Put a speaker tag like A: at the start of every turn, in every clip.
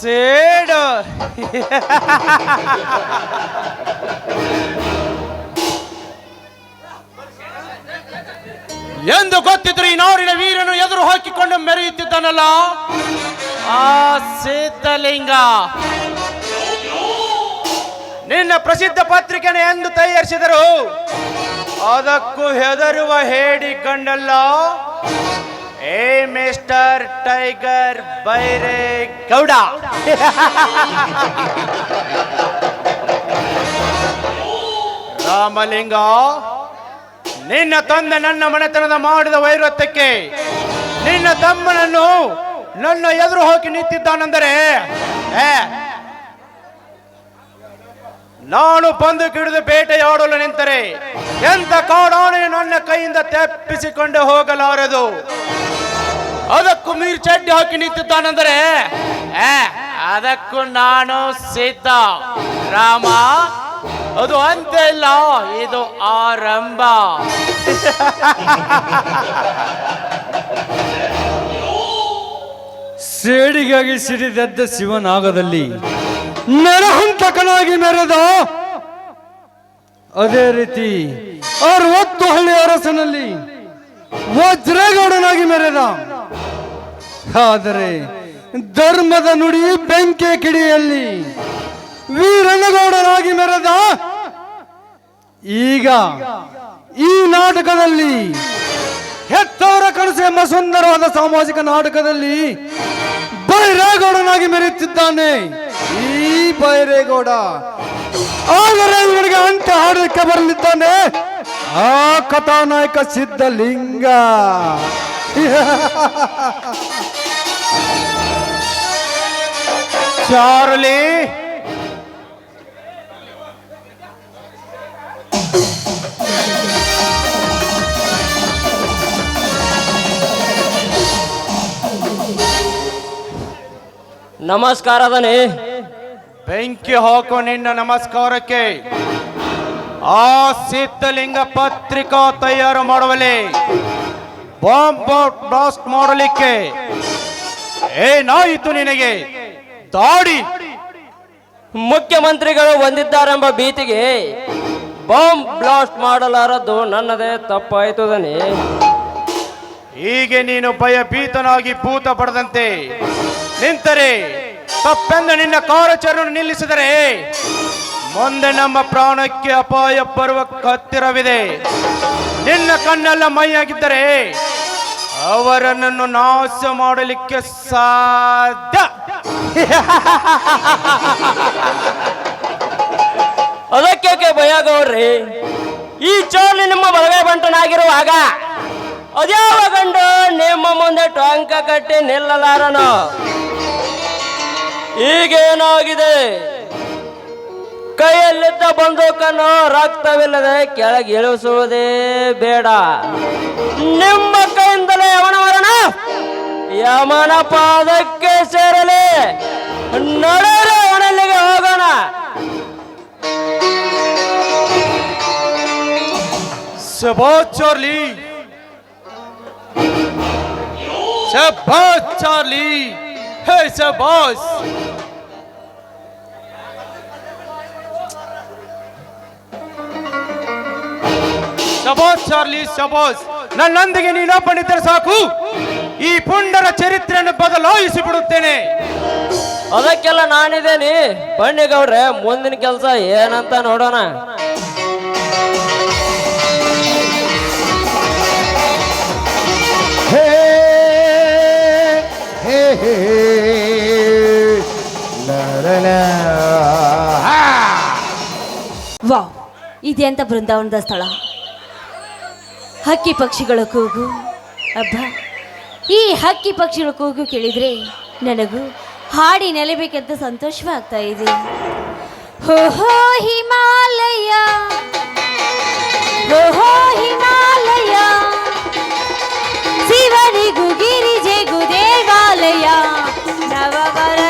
A: ಸೇಡು. ಎಂದು ಗೊತ್ತಿದ್ರು ಈ ನೋರಿನ ವೀರನು ಎದುರು ಹಾಕಿಕೊಂಡು ಮೆರೆಯುತ್ತಿದ್ದಾನಲ್ಲ? ಆ ಸಿದ್ಧಲಿಂಗ. ನಿನ್ನ ಪ್ರಸಿದ್ಧ ಪತ್ರಿಕೆನ ಎಂದು ತಯಾರಿಸಿದರು. ಅದಕ್ಕೂ ಹೆದರುವ ಹೇಳಿ ಕಂಡಲ್ಲ? ಏ, ಮಿಸ್ಟರ್ ಟೈಗರ್ ಬೈರೆ ಗೌಡ. ರಾಮಲಿಂಗ, ನಿನ್ನ ತಂದೆ ನನ್ನ ಮನೆತನದ ಮಾಡಿದ ವೈರತ್ವಕ್ಕೆ ನಿನ್ನ ತಮ್ಮನನ್ನು ನನ್ನ ಎದುರು ಹೋಗಿ ನಿಂತಿದ್ದಾನೆಂದರೆ ನಾನು ಬಂದು ಕಿಡಿದು ಬೇಟೆಯಾಡಲು ನಿಂತರೆ, ಎಂತ ಕಾಡಾಣೆ ನನ್ನ ಕೈಯಿಂದ ತೆಪ್ಪಿಸಿಕೊಂಡು ಹೋಗಲಾರದು? ಅದಕ್ಕೂ ಮೀರ್ ಚಡ್ಡಿ ಹಾಕಿ ನಿಂತಿದ್ದಾನೆಂದರೆ ಅದಕ್ಕೂ ನಾನು ಸಿದ್ಧ. ರಾಮ, ಅದು ಅಂತ ಇಲ್ಲ, ಇದು ಆರಂಭ.
B: ಸೇಡಿಗಾಗಿ ಸಿಡಿದದ್ದ ಶಿವನಾಗದಲ್ಲಿ ನರಹಂತಕನಾಗಿ ಮೆರೆದ ಅದೇ ರೀತಿ ಅರವತ್ತು ಹಳ್ಳಿ ಅರಸನಲ್ಲಿ ವಜ್ರಗೌಡನಾಗಿ ಮೆರೆದ. ಆದರೆ ಧರ್ಮದ ನುಡಿ ಬೆಂಕಿ ಕಿಡಿಯಲ್ಲಿ ವೀರಣ್ಣಗೌಡರಾಗಿ ಮೆರೆದ ಈಗ ಈ ನಾಟಕದಲ್ಲಿ ಹೆತ್ತವರ ಕನಸು ಎಂಬ ಸುಂದರವಾದ ಸಾಮಾಜಿಕ ನಾಟಕದಲ್ಲಿ ಬೈರೇಗೌಡನಾಗಿ ಮೆರೆಯುತ್ತಿದ್ದಾನೆ. ಈ ಬೈರೇಗೌಡ ಆದರೆ ಇವನಿಗೆ ಅಂತ ಹಾಡಲಿಕ್ಕೆ ಬರಲಿದ್ದಾನೆ. ಆ ಕಥಾನಾಯಕ ಸಿದ್ಧಲಿಂಗ.
A: ಚಾರ್ಲಿ.
C: ನಮಸ್ಕಾರ ಅದನೇ
A: ಬೆಂಕಿ ಹಾಕು ನಿನ್ನ ನಮಸ್ಕಾರಕ್ಕೆ. ಆ ಸಿದ್ಧಲಿಂಗ ಪತ್ರಿಕಾ ತಯಾರು ಮಾಡುವಲ್ಲಿ ಬಾಂಬ್ ಬ್ಲಾಸ್ಟ್ ಮಾಡಲಿಕ್ಕೆ. ಏನಾಯಿತು ನಿನಗೆ. ದಾಡಿ.
C: ಮುಖ್ಯಮಂತ್ರಿಗಳು ಹೊಂದಿದ್ದಾರೆಂಬ ಭೀತಿಗೆ ಬಾಂಬ್ ಬ್ಲಾಸ್ಟ್ ಮಾಡಲಾರದು ನನ್ನದೇ ತಪ್ಪಾಯ್ತು ದನಿ.
A: ಹೀಗೆ ನೀನು ಭಯಭೀತನಾಗಿ ಭೂತ ಪಡೆದಂತೆ. ನಿಂತರೆ ತಪ್ಪೆಂದು ನಿನ್ನ ಕಾರ್ಯಾಚರಣೆ ನಿಲ್ಲಿಸಿದರೆ ಮುಂದೆ ನಮ್ಮ ಪ್ರಾಣಕ್ಕೆ ಅಪಾಯ ಬರುವ ಹತ್ತಿರವಿದೆ. ನಿನ್ನ ಕಣ್ಣೆಲ್ಲ ಮೈಯಾಗಿದ್ದರೆ ಅವರನ್ನು ನಾಶ ಮಾಡಲಿಕ್ಕೆ ಸಾಧ್ಯ.
C: ಅದಕ್ಕೆ ಭಯ ಗೌಡ್ರಿ ಈ ಚೋಲಿ ನಿಮ್ಮ ಬಲಗೈ ಬಂಟನಾಗಿರುವಾಗ ಅದ್ಯಾವ ಗಂಡು ನಿಮ್ಮ ಮುಂದೆ ಟೊಂಕ ಕಟ್ಟಿ ನಿಲ್ಲಲಾರನು? ಈಗೇನಾಗಿದೆ? ಕೈಯಲ್ಲಿದ್ದ ಬಂದೂಕನ್ನು ರಕ್ತವಿಲ್ಲದೆ ಕೆಳಗೆ ಇಳಿಸುವುದೇ ಬೇಡ. ನಿಮ್ಮ ಕೈಯಿಂದಲೇ ಯಮನ ಯಮನ ಪಾದಕ್ಕೆ ಸೇರಲಿ. ನಡೆಯಲು ಅವನಲ್ಲಿಗೆ ಹೋಗೋಣ.
A: ಶಬಾಸ್ ಚಾರ್ಲಿ. ಚಾರ್ಲಿ. ಹೇ ಶಬಾಸ್ ಶಬಾಸ್ ಚಾರ್ಲಿ ಶಬಾಸ್. ನನ್ನೊಂದಿಗೆ ನೀನೊಬ್ಬನಿದ್ದರೆ ಸಾಕು. ಈ ಪುಂಡರ ಚರಿತ್ರೆಯನ್ನು ಬದಲಾಯಿಸಿ ಬಿಡುತ್ತೇನೆ
C: ಅದಕ್ಕೆಲ್ಲ ನಾನಿದ್ದೇನೆ ಬನ್ನಿ ಗೌಡ್ರೆ ಮುಂದಿನ ಕೆಲಸ ಏನಂತ ನೋಡೋಣ.
B: ಹೇ ಹೇ.
D: ವಾವ್ ಇದೆಂತ ಬೃಂದಾವನದ ಸ್ಥಳ. ಹಕ್ಕಿ ಪಕ್ಷಿಗಳ ಕೂಗು. ಅಬ್ಬ, ಈ ಹಕ್ಕಿ ಪಕ್ಷಿಗಳ ಕೂಗು ಕೇಳಿದ್ರೆ ನನಗೂ ಹಾಡಿ ನೆಲೆಬೇಕಂತ ಸಂತೋಷವಾಗ್ತಾ ಇದೆ. ಹೋ ಹೋ, ಹಿಮಾಲಯ. ಹೋ ಹೋ, ಹಿಮಾಲಯ. ಶಿವನಿಗೂ ಗಿರಿಜೆಗೂ ದೇವಾಲಯ. ನವವರರಿಗೂ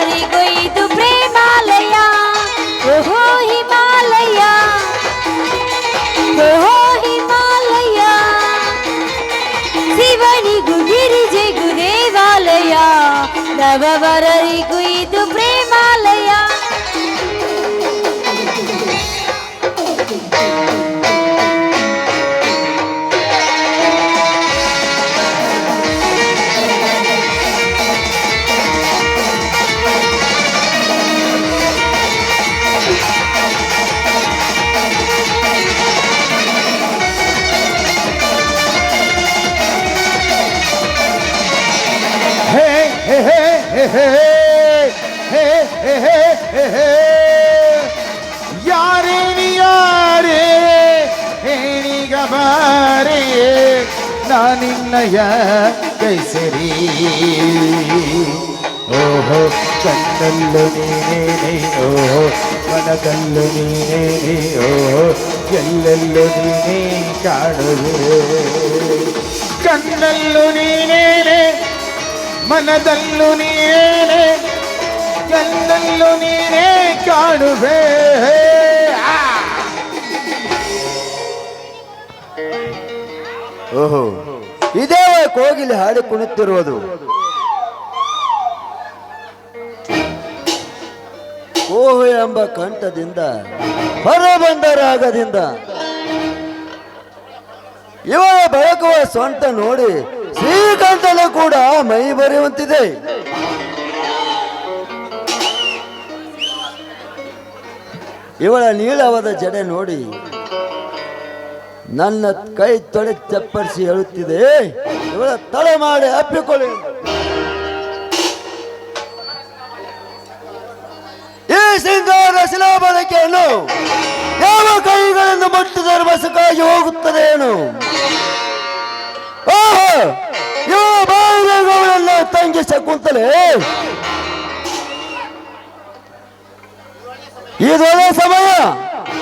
B: Lava varai kuidu ಯಾರೇನಿ ಯಾರೇ ಏನೀಗ ಬಾರೇ ನಾನಿನ್ನಯ ಕೈಸರಿ ಓಹೋ ಕಣ್ಣಲ್ಲು ನೀನೇ ಓಹೋ, ಮನದಲ್ಲು ನೀನೇ ಓಹೋ, ಎಲ್ಲೆಲ್ಲೂ ನೀನೇ ಕಾಣುವೆ. ಕಣ್ಣಲ್ಲು ನೀನೇ ಮನದಲ್ಲೂ ನೀನೇ ಕಣ್ಣಲ್ಲೂ ನೀನೇ ಕಾಣುವೆ!
E: ಓಹೋ ಇದೇ ಕೋಗಿಲೆ ಹಾಡಿ ಕುಣಿತಿರುವುದು ಓಹೋ ಎಂಬ ಕಂಠದಿಂದ ಹೊರಬಂದ ರಾಗದಿಂದ ಇವಳ ಬೆಳಕುವ ಸ್ವಂತ ನೋಡಿ ಶ್ರೀಕಂಠನು ಕೂಡ ಮೈ ಬರೆಯುವಂತಿದೆ. ಇವಳ ನೀಳವಾದ ಜಡೆ ನೋಡಿ ನನ್ನ ಕೈ ತೊಡೆ ಚಪ್ಪರಿಸಿ ಹೇಳುತ್ತಿದೆ, ಇವಳ ತಲೆ ಮಾಡಿ ಅಪ್ಪಿಕೊಳ್ಳಿ. ಈ ಸಿಂಗಾರ ಶಿಲಾಬಲಕೆಯನ್ನು ಯಾವ ಕೈಗಳನ್ನು ಮುಟ್ಟಿದರೆ ಬಸಕಾಗಿ ಹೋಗುತ್ತದೆ ಏನು? ಇವ ಬಾಯಿಗಳನ್ನು ತಂಗಿ ಶಕುಂತಲೆ. ಇದೊಳ್ಳೆ ಸಮಯ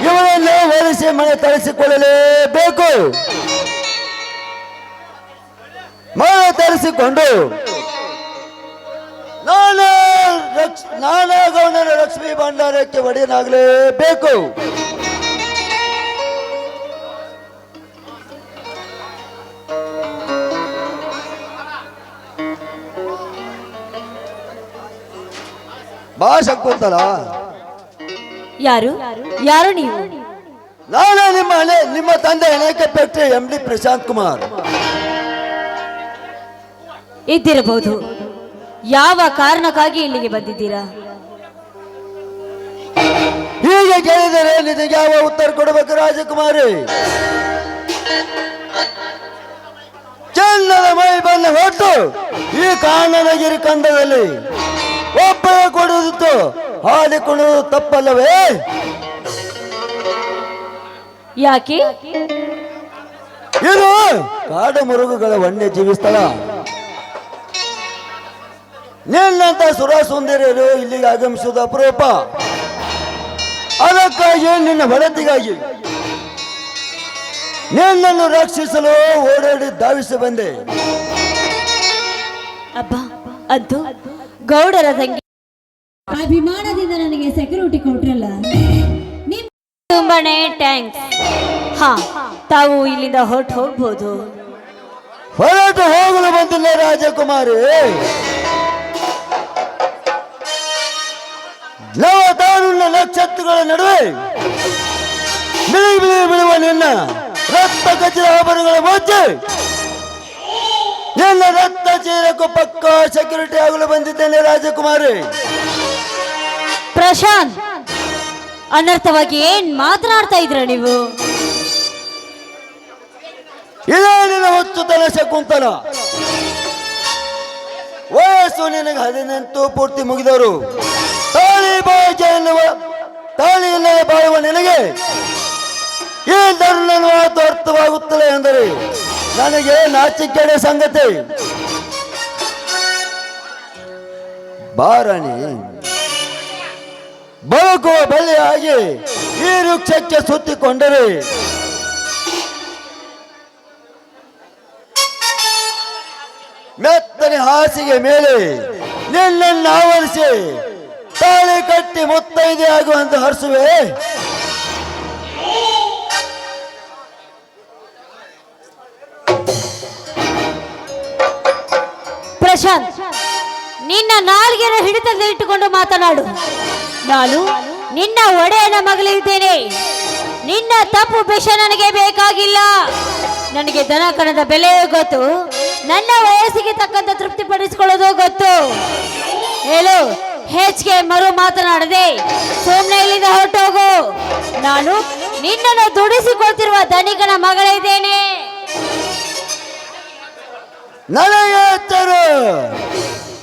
E: ಇವಳನ್ನು ಒಲಿಸಿ ಮನೆ ತರಿಸಿಕೊಳ್ಳಲೇಬೇಕು. ಮನೆ ತರಿಸಿಕೊಂಡು ನಾನೇ ರಕ್ಷ ನಾನೇ ಗೌಡನ ಲಕ್ಷ್ಮೀ ಭಂಡಾರಕ್ಕೆ ಒಡೆಯನಾಗಲೇಬೇಕು. ಬಾ ಅಂತಲ್ಲ
D: ಯಾರು? ಯಾರು ನೀವು?
E: ನಾನೇ ನಿಮ್ಮ ನಿಮ್ಮ ತಂದೆ ಅನೇಕ ಪೆಟ್ರೆ ಎಂ ಡಿ ಪ್ರಶಾಂತ್ ಕುಮಾರ್.
D: ಇದ್ದಿರಬಹುದು. ಯಾವ ಕಾರಣಕ್ಕಾಗಿ ಇಲ್ಲಿಗೆ ಬಂದಿದ್ದೀರಾ?
E: ಹೀಗೆ ಕೇಳಿದರೆ ನಿನಗೆ ಯಾವ ಉತ್ತರ ಕೊಡಬೇಕು ರಾಜಕುಮಾರಿ? ಚೆನ್ನದ ಮೈ ಬಂದ ಹೊಟ್ಟು ಈ ಕಾನನಗಿರಿ ಕಂದದಲ್ಲಿ ಒಬ್ಬರೇ ಹಾಲಿ ಕೊಡುವುದು ತಪ್ಪಲ್ಲವೇ?
D: ಯಾಕೆ?
E: ಇದು ಕಾಡು ಮರುಗುಗಳ ವನ್ಯಜೀವಿ ಸ್ಥಳ ನಿನ್ನಂತ ಸುರ ಸುಂದರಿಯರು ಇಲ್ಲಿಗೆ ಆಗಮಿಸುವುದು ಅಪರೂಪ. ಅದಕ್ಕಾಗಿ ನಿನ್ನ ಬಡತಿಗಾಗಿ ನಿನ್ನನ್ನು ರಕ್ಷಿಸಲು ಓಡಾಡಿ ಧಾವಿಸಿ ಬಂದೆ.
D: ಅಬ್ಬ ಅದು ಗೌಡರ ತಂಗಿ ಅಭಿಮಾನದಿಂದ ನನಗೆ ಸೆಕ್ಯೂರಿಟಿ ಕೊಟ್ರಲ್ಲ. ತುಂಬಾನೇ ಟ್ಯಾಂಕ್ ಹಾ ತಾವು ಇಲ್ಲಿಂದ ಹೊರಟು ಹೋಗ್ಬೋದು.
E: ಹೊರಟು ಹೋಗಲು ಬಂದಿಲ್ಲ ರಾಜಕುಮಾರಿ. ನಕ್ಷತ್ರಗಳ ನಡುವೆ ಬಿಳಿ ಬಿಳಿ ಬಿಳುವ ನಿನ್ನ ರಕ್ತ ಕಚ್ಚಿದ ಆಭರಣಗಳ ಮಧ್ಯೆ ನಿನ್ನ ರಕ್ತ ಚೀರಕ್ಕೂ ಪಕ್ಕ ಸೆಕ್ಯೂರಿಟಿ ಆಗಲು ಬಂದಿದ್ದೇನೆ ರಾಜಕುಮಾರಿ.
D: ಪ್ರಶಾಂತ್, ಅನರ್ಥವಾಗಿ ಏನ್ ಮಾತನಾಡ್ತಾ ಇದ್ರ ನೀವು?
E: ಇದೇ ನಿನ್ನ ತಲೆ ಶಕುಂತಲ ವಯಸ್ಸು ನಿನಗೆ ಹದಿನೆಂಟು ಪೂರ್ತಿ ಮುಗಿದವರು ತಾಳಿ ಬಾಜ ಎನ್ನುವ ತಾಳಿ ಇಲ್ಲದೆ ಬಾಳುವ ನಿನಗೆ ಈ ಮಾತು ಅರ್ಥವಾಗುತ್ತದೆ ಎಂದರೆ ನನಗೆ ನಾಚಿಕೆಡೆ ಸಂಗತಿ. ಬಾರಣಿ. ಬದುಕುವ ಬಳ್ಳಿಯಾಗಿ ಈ ವೃಕ್ಷಕ್ಕೆ ಸುತ್ತಿಕೊಂಡರೆ. ಮೆತ್ತನೆ ಹಾಸಿಗೆ ಮೇಲೆ ನಿನ್ನನ್ನು ಆವರಿಸಿ ತಾಳಿ ಕಟ್ಟಿ ಮುತ್ತೈದೆ ಆಗುವಂತ ಹರಿಸುವೆ.
D: ಪ್ರಶಾಂತ್, ನಿನ್ನ ನಾಲ್ಗೆನ ಹಿಡಿತದಲ್ಲಿ ಇಟ್ಟುಕೊಂಡು ಮಾತನಾಡು. ನಾನು ನಿನ್ನ ಒಡೆಯನ ಮಗಳಿದ್ದೇನೆ. ನಿನ್ನ ತಪ್ಪು ಬೆಷ ನನಗೆ ಬೇಕಾಗಿಲ್ಲ. ನನಗೆ ದನ ಕಣದ ಬೆಲೆಯೂ ಗೊತ್ತು. ನನ್ನ ವಯಸ್ಸಿಗೆ ತಕ್ಕಂತ ತೃಪ್ತಿ ಪಡಿಸಿಕೊಳ್ಳೋದು ಗೊತ್ತು. ಹೇಳು ಹೆಚ್ಚಿಗೆ ಮರು ಮಾತನಾಡದೆ ಸುಮ್ಮನೆ ಇಲ್ಲಿಂದ ಹೊರಟೋಗು. ನಾನು ನಿನ್ನನ್ನು ದುಡಿಸಿಕೊಳ್ತಿರುವ ಧನಿಗನ ಮಗಳಿದ್ದೇನೆ.
E: ನನಗೆ ಎತ್ತರು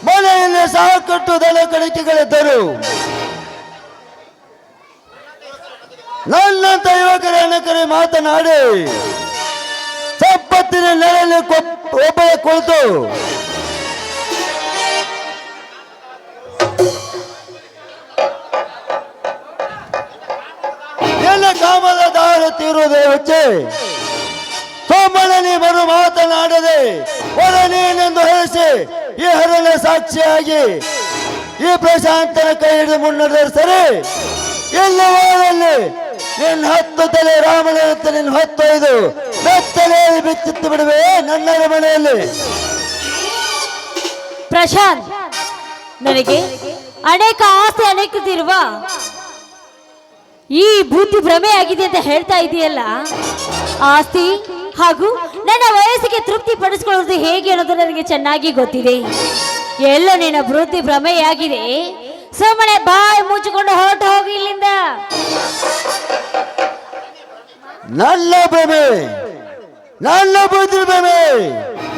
E: ಮನೆಯಲ್ಲಿ ಸಾಕಟ್ಟು ದನ ನನ್ನಂತ ಯುವಕರ ಕರೆ ಮಾತನಾಡಿ, ಸಂಪತ್ತಿನ ನೆಲೆಯಲ್ಲಿ ಕೊಪ್- ಒಬ್ಬ ಕುಳಿತು ಎಲ್ಲ ಕಾಮದ ದಾರ ತೀರುವುದೇ ಹುಚ್ಚೆ. ಸೋಮಣ್ಣನಿ ಬರು ಮಾತನಾಡದೆ ಒಡನೇನೆಂದು ನೀನೆಂದು ಹೇಳಿಸಿ, ಈ ಹರಣ ಸಾಕ್ಷಿಯಾಗಿ, ಈ ಪ್ರಶಾಂತನ ಕೈ ಹಿಡಿದು ಮುನ್ನಡೆದರೆ ಸರಿ. ನಿನ್ನ ಹತ್ತು ತಲೆ ರಾಮನಂತ ನಿನ್ನ ಹೊತ್ತೊಯ್ದು ಬೆತ್ತಲೆಯಲ್ಲಿ ಬಿಚ್ಚಿತ್ತು ಬಿಡುವೆ ನನ್ನ ಮನೆಯಲ್ಲಿ
D: ಪ್ರಶಾಂತ್, ನನಗೆ ಅನೇಕ ಆಸೆ ಅನೇಕದಿರುವ ಈ ಬೂತಿ ಭ್ರಮೆ ಆಗಿದೆ ಅಂತ ಹೇಳ್ತಾ ಇದೆಯಲ್ಲ? ಆಸ್ತಿ ಹಾಗೂ ನನ್ನ ವಯಸ್ಸಿಗೆ ತೃಪ್ತಿ ಪಡಿಸ್ಕೊಳ್ಳೋದು ಹೇಗೆ ಅನ್ನೋದು ನನಗೆ ಚೆನ್ನಾಗಿ ಗೊತ್ತಿದೆ. ಎಲ್ಲ ನಿನ್ನ ಭೂತಿ ಭ್ರಮೆಯಾಗಿದೆ. ಸುಮ್ಮನೆ ಬಾಯಿ ಮುಚ್ಚಿಕೊಂಡು ಹೊರಟ ಹೋಗಿ ಇಲ್ಲಿಂದ.
E: ನನ್ನ ಭ್ರಮೆ ನನ್ನ ಬುದ್ಧಿ ಭ್ರಮೆ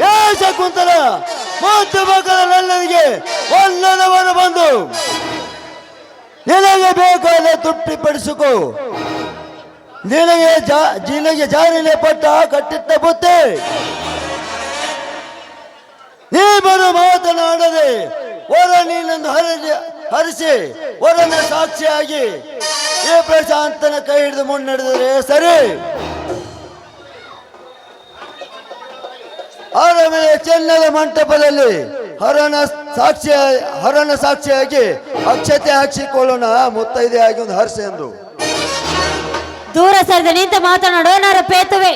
E: ಯಾಸ ಕುಂತಲ ಮೂತು ಮಕ್ಕಳ ನನ್ನನಿಗೆ ಒಲ್ಲದವನು ಬಂದು. ನಿನಗೆ ಬೇಕಾದ ತೃಪ್ತಿಪಡಿಸಿಕೋ. ನಿನಗೆ ನಿನಗೆ ಜಾರಿಲೆ ಪಟ್ಟ ಕಟ್ಟಿಟ್ಟ ಬುತ್ತೆ ನೀ ಬರು ಮಾತನಾಡದೆ ಹೊರ ನೀನೊಂದು ಹರಿಸಿ ಹರಿಸಿ ವರನ ಸಾಕ್ಷಿಯಾಗಿ ಈ ಪ್ರಶಾಂತನ ಕೈ ಹಿಡಿದು ಮುನ್ನಡೆದರೆ ಸರಿ. ಆಮೇಲೆ ಚೆನ್ನದ ಮಂಟಪದಲ್ಲಿ ಹರನ ಸಾಕ್ಷಿ ಹರನ ಸಾಕ್ಷಿಯಾಗಿ ಅಕ್ಷತೆ ಹಾಕ್ಸಿಕೊಳ್ಳೋಣ ಮುತ್ತೈದೆ ಆಗಿ ಒಂದು ಹರ್ಷ ಎಂದು.
D: ದೂರ ಸರಿದ ನಿಂತ ಮಾತನಾಡೋ ನರ ಪೇತುವೆ?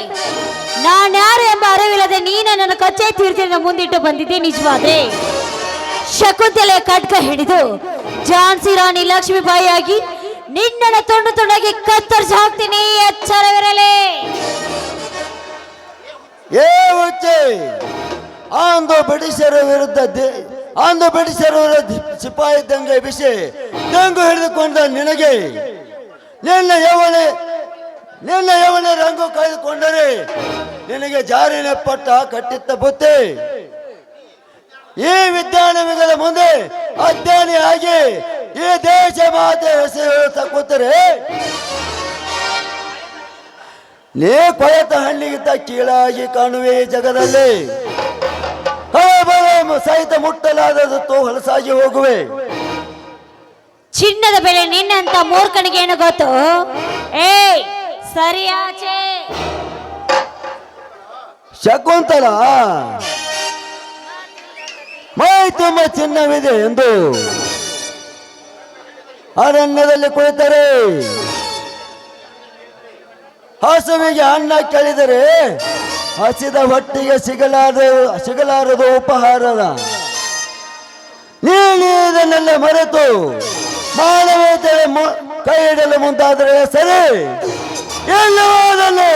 D: ನಾನ್ಯಾರು ಎಂಬ ಅರಿವಿಲ್ಲದೆ ನೀನ ನನ್ನ ಕಚ್ಚೆ ತೀರ್ತಿನ ಮುಂದಿಟ್ಟು ಬಂದಿದ್ದೆ ನಿಜವಾದ್ರೆ. ಶಕುಂತಲೆ ಕಟ್ಕ ಹಿಡಿದು ಝಾನ್ಸಿ ರಾಣಿ ಲಕ್ಷ್ಮೀಬಾಯಿಯಾಗಿ ನಿನ್ನ ತುಂಡು ತುಂಡಾಗಿ ಕತ್ತರಿಸಿ ಹಾಕ್ತೀನಿ, ಎಚ್ಚರವಿರಲಿ.
E: ಏ ಉಚ್ಚೆ ಅಂದು ಬ್ರಿಟಿಷರ ವಿರುದ್ಧ ಆಂಧ್ರ ಬ್ರಿಟಿಷರ ವಿರುದ್ಧ ಸಿಪಾಯಿ ದಂಗೆ ಬಿಸಿ, ದಂಗು ಹಿಡಿದುಕೊಂಡ ನಿನಗೆ. ನಿನ್ನ ಯವನೆ, ನಿನ್ನ ಯವನ ರಂಗು ಕಳೆದುಕೊಂಡರೆ ನಿನಗೆ ಜಾರಿನ ಪಟ್ಟ ಕಟ್ಟಿತ್ತ ಬುತ್ತಿ. ಈ ವಿದ್ಯಾನವಿಗಳ ಮುಂದೆ ಅಜ್ಞಾನಿಯಾಗಿ ಈ ದೇಶ ಮಾತೆ ಹೆಸರು ಹೇಳ್ತಾ ಕೂತರೆ ನೀ ಕೊಳೆತ ಹಣ್ಣಿಗಿಂತ ಕೀಳಾಗಿ ಕಾಣುವೆ ಈ ಜಗದಲ್ಲಿ. ಸಹಿತ ಮುಟ್ಟಲಾದದ್ದು ಹೊಲಸಾಗಿ ಹೋಗುವೆ.
D: ಚಿನ್ನದ ಬೆಲೆ ನಿನ್ನಂತ ಮೂರ್ಖನಿಗೆ ಏನು ಗೊತ್ತು? ಏಯ್ ಸರಿಯಾಚೆ
E: ಶಕುಂತಲ ಮೈ ತುಂಬ ಚಿನ್ನವಿದೆ ಎಂದು ಅರಣ್ಯದಲ್ಲಿ ಕುಳಿತರೆ. ಹಸುವಿಗೆ ಅನ್ನ ಕೇಳಿದರೆ ಹಸಿದ ಹೊಟ್ಟಿಗೆ ಸಿಗಲಾರ ಸಿಗಲಾರದು ಉಪಹಾರದ. ನೀನೆಲ್ಲ ಮರೆತು ಮಾನವೀಯತೆ ಕೈ ಇಡಲು ಮುಂದಾದರೆ ಸರಿ. ಎಲ್ಲವಾದಲ್ಲಿ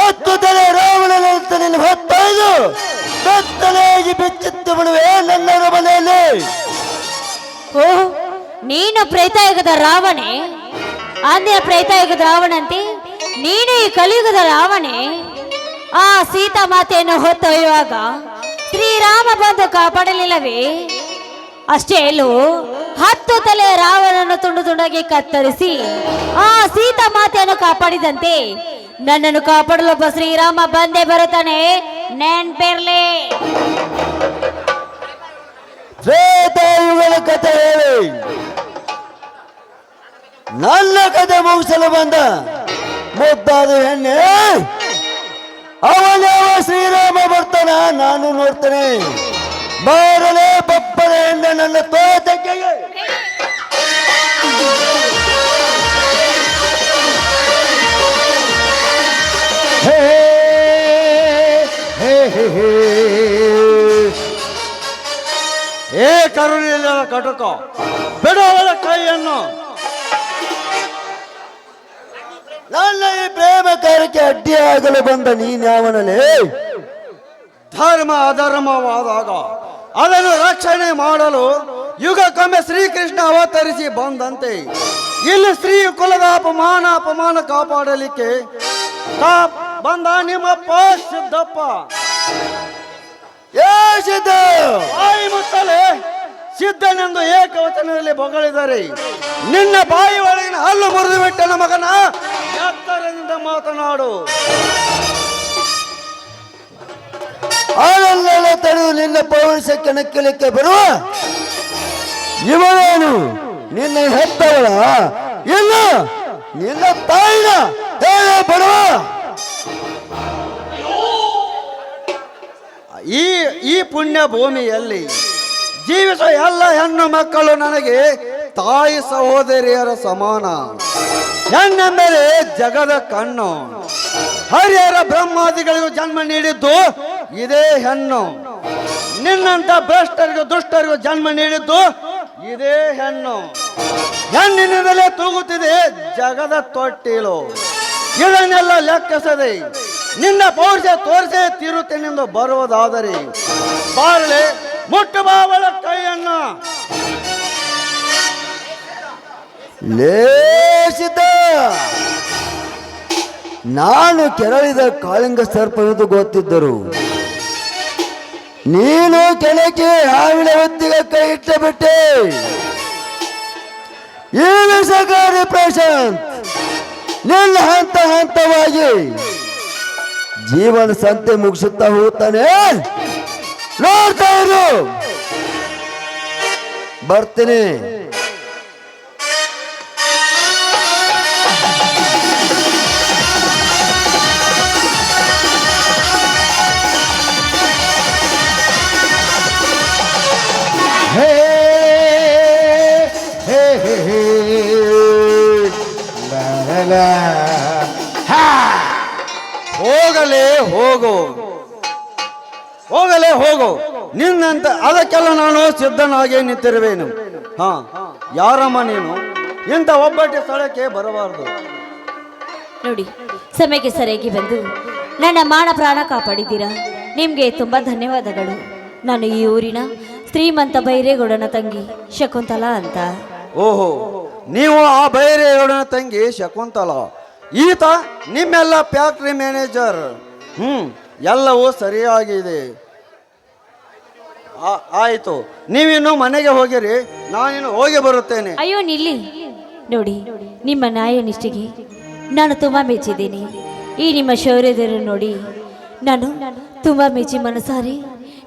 E: ಹತ್ತು ತಲೆ ರಾವಣನ ಹತ್ತೈದು ಬೆತ್ತಲೆಯಾಗಿ ಬಿಚ್ಚಿತ್ತು ನನ್ನರ ಮನೆಯಲ್ಲಿ.
D: ಓ, ನೀನು ಪ್ರೇತಾಯುಗದ ರಾವಣೆ. ಅಂದಿನ ಪ್ರೇತಾಯುಗದ ರಾವಣಂತೆ, ನೀನು ಈ ಕಲಿಯುಗದ ರಾವಣೆ. ಆ ಸೀತಾ ಮಾತೆಯನ್ನು ಹೊತ್ತೊಯ್ಯುವಾಗ ಶ್ರೀರಾಮ ಬಂದು ಕಾಪಾಡಲಿಲ್ಲವೇ? ಅಷ್ಟೇ ಅಲ್ಲೂ ಹತ್ತು ತಲೆ ರಾವಣನ್ನು ತುಂಡು ತುಂಡಾಗಿ ಕತ್ತರಿಸಿ ಆ ಸೀತಾ ಮಾತೆಯನ್ನು ಕಾಪಾಡಿದಂತೆ ನನ್ನನ್ನು ಕಾಪಾಡಲು ಒಬ್ಬ ಶ್ರೀರಾಮ ಬಂದೇ ಬರುತ್ತಾನೆ. ನೆನ್ಪಿರ್ಲಿ
E: ಶ್ವೇತಾಯುಗದ ಕಥೆ ಹೇಳಿ. ನನ್ನ ಕತೆ ಮುಗಿಸಲು ಬಂದ ಮುದ್ದಾದ ಹೆಣ್ಣೆ. ಅವನ್ಯಾವ ಶ್ರೀರಾಮ ಬರ್ತಾನ ನಾನು ನೋಡ್ತೇನೆ. ಬಾರಲೇ ಬಪ್ಪದ ಹೆಣ್ಣೆ ನನ್ನ ತೋಟಕ್ಕೆ.
B: ಹೇ. ಏ
F: ಕರುಣಿಲ್ಲ ಕಟುಕ ಬಿಡೋವಳ ಕೈಯನ್ನು. ನನ್ನ ಈ ಪ್ರೇಮ ಕಾರ್ಯಕ್ಕೆ ಅಡ್ಡಿಯಾಗಲು ಬಂದ ನೀನ್ಯಾವನಲ್ಲಿ ಧರ್ಮ ಅಧರ್ಮವಾದಾಗ ಅದನ್ನು ರಕ್ಷಣೆ ಮಾಡಲು ಯುಗಕ್ಕೊಮ್ಮೆ ಶ್ರೀಕೃಷ್ಣ ಅವತರಿಸಿ ಬಂದಂತೆ. ಇಲ್ಲಿ ಸ್ತ್ರೀ ಕುಲದ ಅಪಮಾನ ಅಪಮಾನ ಕಾಪಾಡಲಿಕ್ಕೆ ಬಂದ ನಿಮ್ಮಪ್ಪ ಸಿದ್ದಪ್ಪ ಸಿದ್ಧ ಬಾಯಿ ಮುತ್ತಲೆ ಸಿದ್ಧನೆಂದು ಏಕವಚನದಲ್ಲಿ ಬೊಗಳಿದ್ದಾರೆ ನಿನ್ನ ಬಾಯಿ ಒಳಗಿನ ಹಲ್ಲು ಮುರಿದು ಬಿಟ್ಟನ ಮಗನ ಎತ್ತರದಿಂದ ಮಾತನಾಡು. ಆಳಲ್ಲೆಲ್ಲ ತಡೆದು ನಿನ್ನ ಪೌರುಷ ನಕ್ಕಲಿಕ್ಕೆ ಬರುವ ಇವಳೇನು ನಿನ್ನ ಹೆತ್ತವಳ? ಇಲ್ಲ ನಿನ್ನ ತಾಯಿನ ಹೇಳ ಬರುವ ಈ ಈ ಪುಣ್ಯ ಭೂಮಿಯಲ್ಲಿ ಜೀವಿಸುವ ಎಲ್ಲ ಹೆಣ್ಣು ಮಕ್ಕಳು ನನಗೆ ತಾಯಿ ಸಹೋದರಿಯರ ಸಮಾನ. ಹೆಣ್ಣೆಂದರೆ ಜಗದ ಕಣ್ಣು. ಹರಿಹರ ಬ್ರಹ್ಮಾದಿಗಳಿಗೂ ಜನ್ಮ ನೀಡಿದ್ದು ಇದೇ ಹೆಣ್ಣು. ನಿನ್ನಂತ ಭ್ರಷ್ಟರಿಗೂ ದುಷ್ಟರಿಗೂ ಜನ್ಮ ನೀಡಿದ್ದು ಇದೇ ಹೆಣ್ಣು. ಹೆಣ್ಣಿನಿಂದಲೇ ತೂಗುತ್ತಿದೆ ಜಗದ ತೊಟ್ಟಿಲು. ಇದನ್ನೆಲ್ಲ ಲೆಕ್ಕಿಸದೆ ನಿನ್ನ ಪೌರುಷ ತೋರಿಸೇ ತೀರುತ್ತೇನೆಂದು ಬರುವುದಾದರೆ ಬಾರಲೆ, ಮುಟ್ಟು ಬಾವಳ ಕೈಯನ್ನ. ಲೇಸಿದ. ನಾನು ಕೆರಳಿದ ಕಾಳಿಂಗ ಸರ್ಪವೆಂದು ಗೊತ್ತಿದ್ದರು. ನೀನು ಕೆಳಕ್ಕೆ ಹಾವಿನ ಹೊತ್ತಿಗೆ ಕೈ ಇಟ್ಟ ಬಿಟ್ಟೆ ಈ ವಿಷಕಾರಿ ಪ್ರಶಾಂತ್? ನಿನ್ನ ಹಂತ ಹಂತವಾಗಿ. ಜೀವನ ಸಂತೆ ಮುಗಿಸುತ್ತಾ ಹೋಗ್ತಾನೆ ನೋಡ್ತಾ ಇರು ಬರ್ತೀನಿ
B: ಹೇ ಹೇ ಹೇ ಹೇ ಲಾ, ಲಾ, ಲಾ. ಹಾ
F: ಹೋಗಲೇ ಹೋಗು. ಹೋಗಲೇ ಹೋಗು. ನಿನ್ನಂತ ಅದಕ್ಕೆಲ್ಲ ನಾನು ಸಿದ್ಧನಾಗಿ ನಿಂತಿರುವೇನು. ಹಾ ಯಾರಮ್ಮ ನೀನು? ಇಂಥ ಒಬ್ಬಟ್ಟಿ ಸ್ಥಳಕ್ಕೆ ಬರಬಾರದು.
D: ನೋಡಿ ಸಮಯಕ್ಕೆ ಸರಿಯಾಗಿ ಬಂದು ನನ್ನ ಮಾನ ಪ್ರಾಣ ಕಾಪಾಡಿದ್ದೀರಾ? ನಿಮಗೆ ತುಂಬ ಧನ್ಯವಾದಗಳು. ನಾನು ಈ ಊರಿನ ಶ್ರೀಮಂತ ಬೈರೇಗೌಡನ ತಂಗಿ ಶಕುಂತಲಾ ಅಂತ.
F: ಓಹೋ ನೀವು ಆ ಬೈರೇಗೌಡನ ತಂಗಿ ಶಕುಂತಲ? ಈತ ನಿಮ್ಮೆಲ್ಲ ಫ್ಯಾಕ್ಟ್ರಿ ಮ್ಯಾನೇಜರ್. ಹ್ಮ್ ಎಲ್ಲವೂ ಸರಿಯಾಗಿದೆ. ಆಯಿತು. ನೀವಿನ್ನು ಮನೆಗೆ ಹೋಗಿರಿ ನಾನಿನ್ನು ಹೋಗಿ ಬರುತ್ತೇನೆ.
D: ಅಯ್ಯೋ ನಿಲ್ಲಿ. ನೋಡಿ ನಿಮ್ಮ ನ್ಯಾಯ ನಿಷ್ಠಿಗೆ ನಾನು ತುಂಬ ಮೆಚ್ಚಿದ್ದೀನಿ. ಈ ನಿಮ್ಮ ಶೌರ್ಯದರು ನೋಡಿ ನಾನು ತುಂಬ ಮೆಚ್ಚಿ ಮನಸಾರಿ.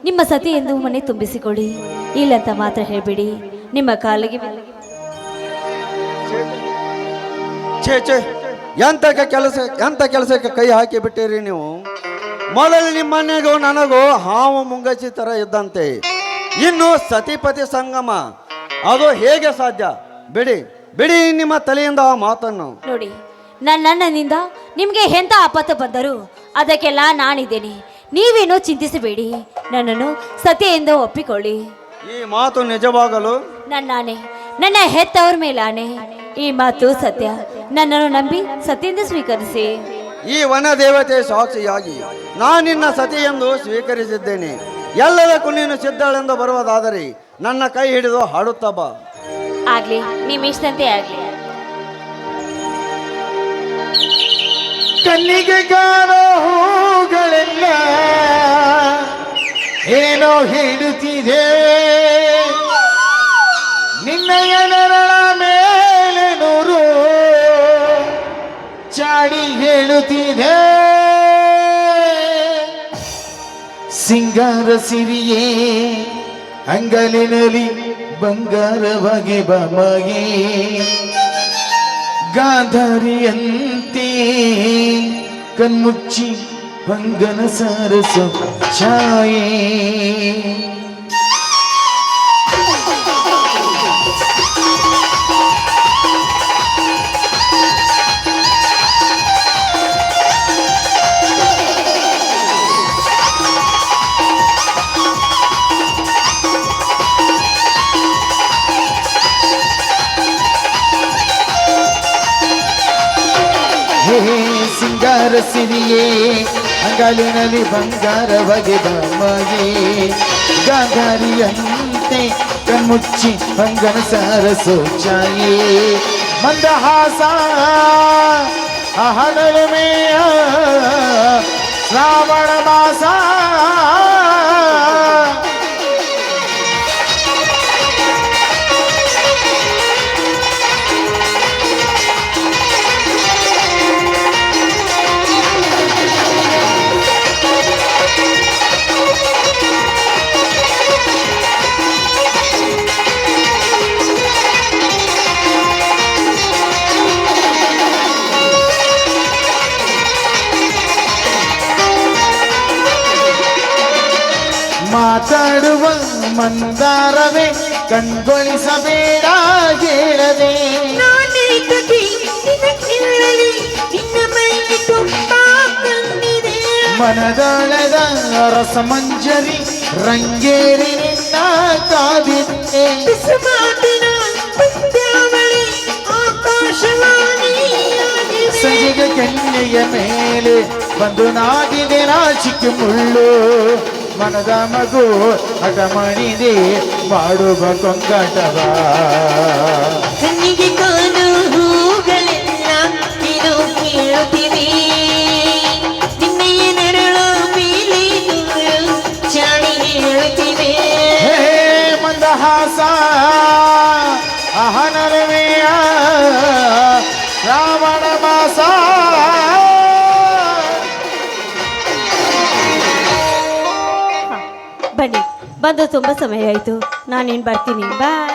D: ನಿಮ್ಮ ಸತಿ ಎಂದು ಮನೆ ತುಂಬಿಸಿಕೊಡಿ ಇಲ್ಲಂತ ಮಾತ್ರ ಹೇಳಬೇಡಿ. ನಿಮ್ಮ ಕಾಲಿಗೆ
F: ಛೇ ಛೇ. ಎಂತ ಕೆಲಸ ಎಂಥ ಕೆಲಸಕ್ಕೆ ಕೈ ಹಾಕಿ ಬಿಟ್ಟಿರಿ ನೀವು? ಮೊದಲು ನಿಮ್ಮ ಮನೆಗೂ ನನಗೂ ಹಾವು ಮುಂಗಚಿ ತರ ಇದ್ದಂತೆ. ಇನ್ನು ಸತಿಪತಿ ಸಂಗಮ ಅದು ಹೇಗೆ ಸಾಧ್ಯ? ಬಿಡಿ ಬಿಡಿ ನಿಮ್ಮ ತಲೆಯಿಂದ ಆ ಮಾತನ್ನು.
D: ನೋಡಿ ನನ್ನ ಅಣ್ಣನಿಂದ ನಿಮಗೆ ಎಂಥ ಆಪತ್ತು ಬಂದರೂ ಅದಕ್ಕೆಲ್ಲ ನಾನಿದ್ದೇನೆ. ನೀವೇನು ಚಿಂತಿಸಬೇಡಿ. ನನ್ನನ್ನು ಸತಿಯಿಂದ ಒಪ್ಪಿಕೊಳ್ಳಿ.
F: ಈ ಮಾತು ನಿಜವಾಗಲು?
D: ನನ್ನಾನೆ ನನ್ನ ಹೆತ್ತವ್ರ ಮೇಲಾನೆ. ಈ ಮಾತು ಸತ್ಯ. ನನ್ನನ್ನು ನಂಬಿ ಸತಿಯಿಂದ ಸ್ವೀಕರಿಸಿ.
F: ಈ ವನ ದೇವತೆ ಸಾಕ್ಷಿಯಾಗಿ ನಿನ್ನ ಸತಿ ಎಂದು ಸ್ವೀಕರಿಸಿದ್ದೇನೆ. ಎಲ್ಲದಕ್ಕೂ ನೀನು ಸಿದ್ಧಳೆಂದು ಬರುವುದಾದರೆ ನನ್ನ ಕೈ ಹಿಡಿದು ಹಾಡುತ್ತಾ ಬಾ.
D: ಆಗ್ಲಿ ನಿಮ್ಮ ಇಷ್ಟಂತೆ ಆಗ್ಲಿ.
B: ಕಣ್ಣಿಗೆ ಕಾಣೋ ಹೂಗಳೆಲ್ಲ ಏನೋ ಹೇಳುತ್ತಿದೆ. ನಿನ್ನಯ ನೆರಳ ಮೇಲೆ ಚಾಡಿ ಹೇಳುತ್ತಿದೆ. ಸಿಂಗಾರ ಸಿರಿಯೇ ಅಂಗಲಿನಲ್ಲಿ ಬಂಗಾರವಾಗಿ ಬಮಗೆ. ಗಾಂಧಾರಿಯಂತೆ ಕಣ್ಮುಚ್ಚಿ ಬಂಗನ ಸಾರಸು ಛಾಯೆ. ಅರಸಿರಿಯೇ ಅಂಗಾಲಿನಲ್ಲಿ ಬಂಗಾರವಾಗಿ ಬಾಮಾಯೇ ಗಾಂಧಾರಿಯಂತೆ ಕಣ್ಮುಚ್ಚಿ ಅಂಗನ ಸಾರಸೋಚಾಯೇ ಮಂದಹಾಸ ಅಹನಲಮೆಯ ಶ್ರಾವಣ ಮಾಸ ಮಂದಾರವೇ ಕಣ್ಗೊಳಿಸಬೇಡ ಹೇಳದೆ ಮನದೊಳದ ರಸಮಂಜರಿ ರಂಗೇರಿ ನಿನ್ನ ಕಾದಿದ್ದೆ ಸಂಜೆಗೆ ಕೆನ್ನೆಯ ಮೇಲೆ ಬಂದು ನಾಗಿದೆ ನಾಚಿಕೆ ಮುಳ್ಳು ಮನದ ಮಗು ಹಠಮಣಿದೆ ಮಾಡುವ ಕೊಂಕಟವ.
G: ಕಣ್ಣಿಗೆ ಕಾಣು ಹೂಗಳೆಲ್ಲ ಇದು ಕೇಳುತ್ತಿವೆ ನಿನ್ನೆಯ ನೆರಳು ಮೇಲೆ ಚಾಣಿ ಹೇಳುತ್ತಿವೆ
B: ಮಂದಹಾಸ ಅಹನರವೆಯ
D: ಬಂದು ತುಂಬ ಸಮಯ ಆಯಿತು. ನಾನೇನು ಬರ್ತೀನಿ? ಬಾಯ್